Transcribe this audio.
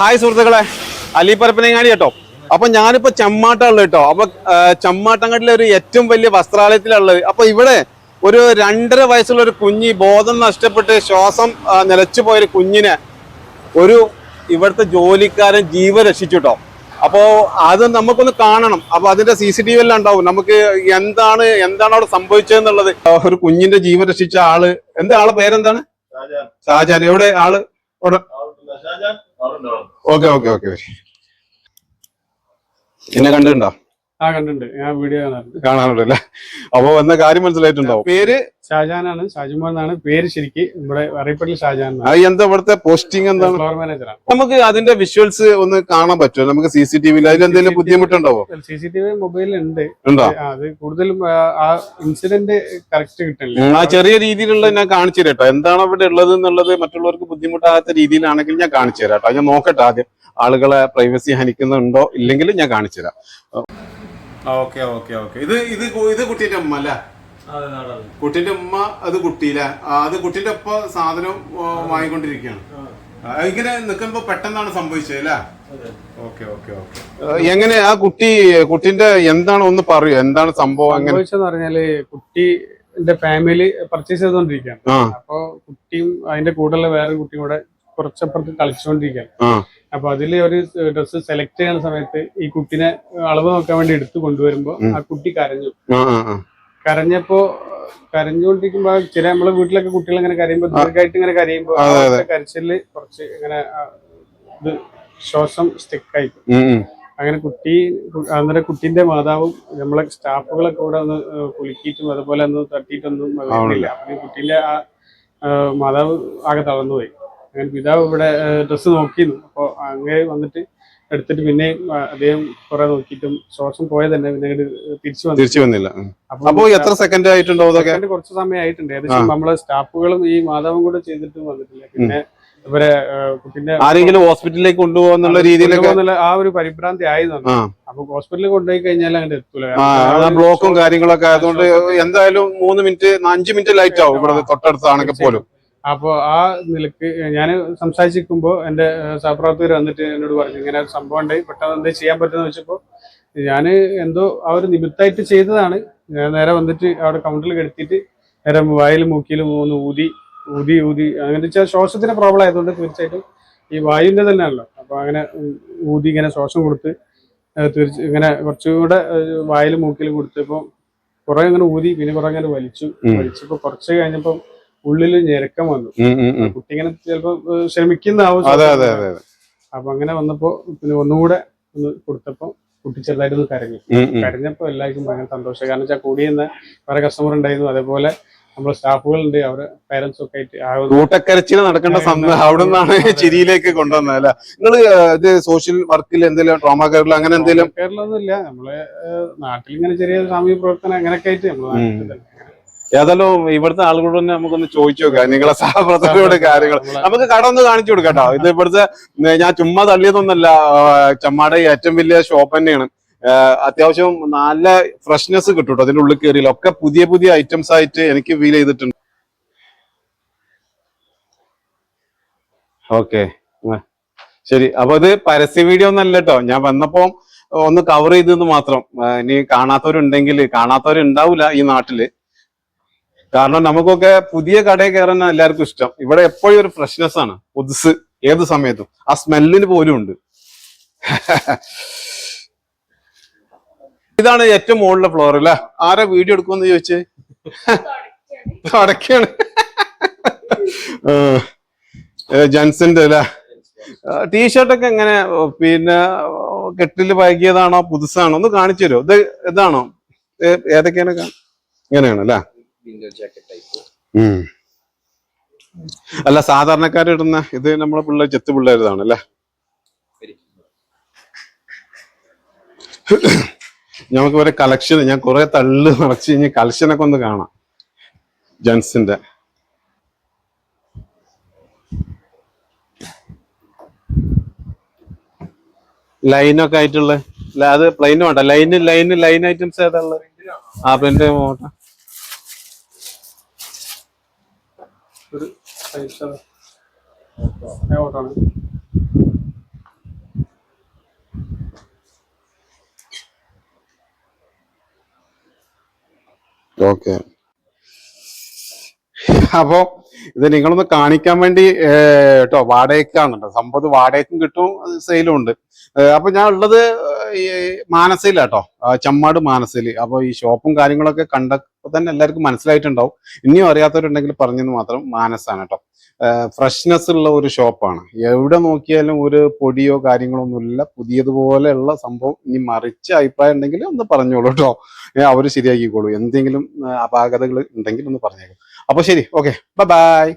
Hi സുഹൃത്തുക്കളെ അലി പരപ്പനങ്ങാടി കേട്ടോ. അപ്പൊ ഞാനിപ്പോ ചമ്മാട്ടുള്ളത് കേട്ടോ. അപ്പൊ ചമ്മാട്ടങ്ങാട്ടിലെ ഒരു ഏറ്റവും വലിയ വസ്ത്രാലയത്തിലുള്ളത് അപ്പൊ ഇവിടെ ഒരു രണ്ടര വയസ്സുള്ള ഒരു കുഞ്ഞി ബോധം നഷ്ടപ്പെട്ട് ശ്വാസം നിലച്ചു പോയൊരു കുഞ്ഞിനെ ഒരു ഇവിടുത്തെ ജോലിക്കാരൻ ജീവൻ രക്ഷിച്ചു കേട്ടോ. അപ്പോ അത് നമുക്കൊന്ന് കാണണം. അപ്പൊ അതിന്റെ സി സി ടി വി എല്ലാം ഉണ്ടാവും. നമുക്ക് എന്താണ് എന്താണ് അവിടെ സംഭവിച്ചതെന്നുള്ളത്. ഒരു കുഞ്ഞിന്റെ ജീവൻ രക്ഷിച്ച ആൾ എന്താ ആളെ പേരെന്താണ്? ഷാജാൻ എവിടെ ആൾ? അവിടെ. Okay okay okay. എന്നെ കണ്ടിട്ടുണ്ടോ? ആ കണ്ടിട്ടുണ്ട്. ഞാൻ വീഡിയോ കാണാറുണ്ട്. കാണാനുണ്ടല്ലേ അപ്പൊ വന്ന കാര്യം മനസ്സിലായിട്ടുണ്ടാവും. പേര് ഷാജാനാണ് ഷാജുമോൻ എന്നാണ്. പേര് ശരിക്ക് നമ്മുടെ അറിയപ്പെട്ട ഷാജാൻ എന്താ ഇവിടുത്തെ പോസ്റ്റിംഗ് എന്താണ്? ഫ്ലോർ മാനേജറാണ് നമുക്ക് അതിന്റെ വിഷ്വൽസ് ഒന്ന് കാണാൻ പറ്റുമോ? നമുക്ക് സി സി ടി വിയിൽ അതിലെന്തെങ്കിലും ബുദ്ധിമുട്ടുണ്ടാവോ? സി സി ടി വി മൊബൈലിൽ ഉണ്ട്? ഉണ്ടോ അത് കൂടുതലും ആ, ഇൻസിഡന്റ് കറക്റ്റ് കിട്ടില്ല ആ ചെറിയ രീതിയിലുള്ള ഞാൻ കാണിച്ചു തരാട്ടോ എന്താണ് അവിടെ ഉള്ളത് എന്നുള്ളത് മറ്റുള്ളവർക്ക് ബുദ്ധിമുട്ടാകാത്ത രീതിയിലാണെങ്കിൽ ഞാൻ കാണിച്ചു തരാം കേട്ടോ. ഞാൻ നോക്കട്ടെ ആദ്യം ആളുകളെ പ്രൈവസി ഹനിക്കുന്നുണ്ടോ ഇല്ലെങ്കിൽ ഞാൻ കാണിച്ചു തരാം. Okay okay okay. ഇത് ഇത് ഇത് കുട്ടീന്റെ ഉമ്മ അല്ലേ? കുട്ടിന്റെ ഉമ്മ അത് കുട്ടിയില്ല? അത് കുട്ടിന്റെ ഒപ്പം സാധനം വാങ്ങിക്കൊണ്ടിരിക്കുകയാണ്. ഇങ്ങനെ നിൽക്കുമ്പോ പെട്ടെന്നാണ് സംഭവിച്ചത് അല്ലേ? Okay okay okay. എങ്ങനെ ആ കുട്ടി കുട്ടിന്റെ എന്താണ് ഒന്ന് പറയൂ? എന്താണ് സംഭവം? എങ്ങനെ? സംഭവിച്ചെന്ന് പറഞ്ഞാൽ കുട്ടിന്റെ ഫാമിലി പർച്ചേസ് ചെയ്തുകൊണ്ടിരിക്കുകയാണ്. ആ. അപ്പൊ കുട്ടിയും അതിന്റെ കൂടെയുള്ള വേറെ കുട്ടിയും കൂടെ കുറച്ചപ്പുറത്ത് കളിച്ചുകൊണ്ടിരിക്കുകയാണ് അപ്പൊ അതിൽ ഒരു ഡ്രസ്സ് സെലക്ട് ചെയ്യുന്ന സമയത്ത് ഈ കുട്ടിനെ അളവ് നോക്കാൻ വേണ്ടി എടുത്തു കൊണ്ടുവരുമ്പോ ആ കുട്ടി കരഞ്ഞു. കരഞ്ഞപ്പോ കരഞ്ഞുകൊണ്ടിരിക്കുമ്പോ ചില നമ്മളെ വീട്ടിലൊക്കെ കുട്ടികൾ ഇങ്ങനെ കരയുമ്പോ ദീർഘമായിട്ട് ഇങ്ങനെ കരയുമ്പോ കരച്ചിൽ കുറച്ച് ഇങ്ങനെ ഇത് ശ്വാസം സ്റ്റിക്കായി. അങ്ങനെ കുട്ടി അന്നേരം കുട്ടിന്റെ മാതാവും നമ്മളെ സ്റ്റാഫുകളൊക്കെ കൂടെ ഒന്ന് കുലുക്കിയിട്ടും അതുപോലെ ഒന്ന് തട്ടിയിട്ടൊന്നും ഈ ആ മാതാവ് ആകെ തളർന്നുപോയി അങ്ങനെ പിതാവ് ഇവിടെ ഡ്രസ്സ് നോക്കിയിരുന്നു. അപ്പോൾ അങ്ങനെ വന്നിട്ട് എടുത്തിട്ട് പിന്നെയും അദ്ദേഹം കുറെ നോക്കിയിട്ടും ശ്വാസം പോയത് തന്നെ പിന്നെ തിരിച്ചു വന്നു തിരിച്ചു വന്നില്ല. അപ്പൊ എത്ര സെക്കൻഡ് ആയിട്ടുണ്ടോ അതൊക്കെ കുറച്ച് സമയമായിട്ടുണ്ട് ഏകദേശം നമ്മളെ സ്റ്റാഫുകളും ഈ മാതാവും കൂടെ ചെയ്തിട്ടും വന്നിട്ടില്ല. പിന്നെ ഇവരെ പിന്നെ കുട്ടീന്റെ ആരെങ്കിലും ഹോസ്പിറ്റലിലേക്ക് കൊണ്ടുപോകാന്നുള്ള രീതിയിൽ ആ ഒരു പരിഭ്രാന്തി ആയിരുന്നു ആ. അപ്പൊ ഹോസ്പിറ്റലിൽ കൊണ്ടുപോയി കഴിഞ്ഞാൽ അങ്ങനെ എത്തൂല. ബ്ലോക്കും കാര്യങ്ങളൊക്കെ ആയതുകൊണ്ട് എന്തായാലും മൂന്ന് മിനിറ്റ് അഞ്ച് മിനിറ്റ് ലൈറ്റ് ആവും. ഇവിടെ തൊട്ടടുത്താണെങ്കിൽ പോലും. അപ്പൊ ആ നിലയ്ക്ക് ഞാൻ സംസാരിച്ചിരിക്കുമ്പോൾ എന്റെ സഹപ്രവർത്തകർ വന്നിട്ട് എന്നോട് പറഞ്ഞു ഇങ്ങനെ ഒരു സംഭവം ഉണ്ടായി പെട്ടെന്ന് എന്താ ചെയ്യാൻ പറ്റുമെന്ന് വെച്ചപ്പോൾ ഞാൻ എന്തോ ആ ഒരു നിമിത്തമായിട്ട് ചെയ്തതാണ്. ഞാൻ നേരെ വന്നിട്ട് അവിടെ കൗണ്ടറിൽ കെടുത്തിയിട്ട് നേരെ വായിൽ മൂക്കിയിൽ മൂന്ന് ഊതി ഊതി ഊതി അങ്ങനെ വെച്ചാൽ ശ്വാസത്തിന് പ്രോബ്ലം ആയതുകൊണ്ട് തീർച്ചയായിട്ടും ഈ വായുവിന്റെ തന്നെയാണല്ലോ. അപ്പോൾ അങ്ങനെ ഊതി ഇങ്ങനെ ശ്വാസം കൊടുത്ത് തീർച്ച ഇങ്ങനെ കുറച്ചുകൂടെ വായിൽ മൂക്കിലും കൊടുത്തപ്പോൾ കുറെ അങ്ങനെ ഊതി പിന്നെ കുറെ അങ്ങനെ വലിച്ചു വലിച്ചപ്പോൾ വലിച്ചപ്പോ കുറച്ച് കഴിഞ്ഞപ്പോ ഉള്ളിൽ ഞെരുക്കം വന്നു. കുട്ടി ഇങ്ങനെ ചിലപ്പോ അതെ അപ്പൊ അങ്ങനെ വന്നപ്പോ പിന്നെ ഒന്നുകൂടെ ഒന്ന് കൊടുത്തപ്പോ കുട്ടി ചെറുതായിട്ട് ഒന്ന് കരഞ്ഞു. കരഞ്ഞപ്പോ എല്ലാവർക്കും ഭയങ്കര സന്തോഷം. കാരണം വെച്ചാൽ കൂടിയെന്ന് വേറെ കസ്റ്റമർ ഉണ്ടായിരുന്നു. അതേപോലെ നമ്മളെ സ്റ്റാഫുകളുണ്ട്. അവരെ പേരൻസ് ഒക്കെ ആയിട്ട് കൂട്ടക്കരച്ചിൽ നടക്കേണ്ട സമയം അവിടെ നിന്നാണ് ചിരിയിലേക്ക് കൊണ്ടുവന്നത് അല്ല? നിങ്ങൾ ഇത് സോഷ്യൽ വർക്കിൽ എന്തെങ്കിലും ട്രോമ കെയറിൽ അങ്ങനെ എന്തെങ്കിലും കേരളൊന്നും ഇല്ല നമ്മളെ നാട്ടിൽ ഇങ്ങനെ ചെറിയ സാമൂഹ്യ പ്രവർത്തനം അങ്ങനെയൊക്കെ ആയിട്ട് നമ്മളെ നാട്ടിൽ. ഏതായാലും ഇവിടുത്തെ ആളുകളോട് തന്നെ നമുക്കൊന്ന് ചോദിച്ചു നോക്കാം. നിങ്ങളെ സഹപ്രവർത്തകരുടെ കാര്യങ്ങൾ. നമുക്ക് കട ഒന്ന് കാണിച്ചു കൊടുക്കാം കേട്ടോ. ഇത് ഇവിടുത്തെ ഞാൻ ചുമ്മാ തള്ളിയതൊന്നല്ല. ചമ്മാടെ ഏറ്റവും വലിയ ഷോപ്പ് തന്നെയാണ്. അത്യാവശ്യം നല്ല ഫ്രഷ്നെസ് കിട്ടും കേട്ടോ അതിന്റെ ഉള്ളിൽ കയറിയില്ല ഒക്കെ പുതിയ പുതിയ ഐറ്റംസ് ആയിട്ട് എനിക്ക് ഫീൽ ചെയ്തിട്ടുണ്ട്. ഓക്കെ ശരി. അപ്പൊ ഇത് പരസ്യ വീഡിയോ ഒന്നല്ല കേട്ടോ. ഞാൻ വന്നപ്പോ ഒന്ന് കവർ ചെയ്തെന്ന് മാത്രം. ഇനി കാണാത്തവരുണ്ടെങ്കിൽ കാണാത്തവരുണ്ടാവില്ല ഈ നാട്ടിൽ. കാരണം നമുക്കൊക്കെ പുതിയ കടയിൽ കയറാൻ എല്ലാവർക്കും ഇഷ്ടം. ഇവിടെ എപ്പോഴും ഒരു ഫ്രഷ്നെസ് ആണ്. പുതുസ് ഏത് സമയത്തും. ആ സ്മെല്ലിന് പോലും ഉണ്ട്. ഇതാണ് ഏറ്റവും മുകളിലെ ഫ്ലോർ അല്ലെ ആരെ വീഡിയോ എടുക്കുമെന്ന് ചോദിച്ചേ? അടക്കാണ് ജൻസിന്റെ അല്ലെ ടീഷർട്ടൊക്കെ എങ്ങനെ? പിന്നെ കെട്ടിൽ പഴകിയതാണോ പുതുസാണോ? ഒന്ന് കാണിച്ചു തരുമോ ഇത് ഇതാണോ? ഏതൊക്കെയാണ് ഇങ്ങനെയാണ് അല്ലേ വിൻഡോ ജാക്കറ്റ് ടൈപ്പ്. അല്ല സാധാരണക്കാരിടുന്ന ഇത് നമ്മളെ പിള്ളേർ ചെത്തു പിള്ളേരുതാണ് അല്ലേ? നമുക്ക് ഒരു കളക്ഷൻ ഞാൻ കുറെ തള്ളു നിറച്ച് കഴിഞ്ഞ് കളക്ഷനൊക്കെ ഒന്ന് കാണാം. ജെൻസിന്റെ. ലൈനൊക്കെ ആയിട്ടുള്ള അത് പ്ലെയിൻ വേണ്ട. ലൈന് ലൈന് ലൈൻ ഐറ്റംസ് ഏതാ ഉള്ളത്? ആ പ്ലെയിന്റെ പോട്ടെ ഒരു ഫൈവ് ഓട്ടാണ് ഓക്കെ അപ്പോ ഇത് നിങ്ങളൊന്ന് കാണിക്കാൻ വേണ്ടി കേട്ടോ വാടകയ്ക്കാണ് കേട്ടോ സംഭവം വാടകയ്ക്കും കിട്ടും സെയിലും ഉണ്ട്. അപ്പൊ ഞാൻ ഉള്ളത് ഈ മാനസയിലാട്ടോ ചമ്മാട് മാനസയിൽ. അപ്പൊ ഈ ഷോപ്പും കാര്യങ്ങളൊക്കെ കണ്ടപ്പോ തന്നെ എല്ലാവർക്കും മനസ്സിലായിട്ടുണ്ടാവും. ഇനിയും അറിയാത്തവരുണ്ടെങ്കിൽ പറഞ്ഞെന്ന് മാത്രം മാനസാണ് കേട്ടോ ഫ്രഷ്നെസ് ഉള്ള ഒരു ഷോപ്പാണ് എവിടെ നോക്കിയാലും ഒരു പൊടിയോ കാര്യങ്ങളോ ഒന്നുമില്ല പുതിയതുപോലെയുള്ള സംഭവം ഇനി മറിച്ച അഭിപ്രായം ഉണ്ടെങ്കിൽ ഒന്ന് പറഞ്ഞോളൂ കേട്ടോ അവർ ശരിയാക്കിക്കോളൂ. എന്തെങ്കിലും അപാകതകൾ ഉണ്ടെങ്കിൽ ഒന്ന് പറഞ്ഞേക്കും. അപ്പൊ ശരി ഓക്കെ. ബൈ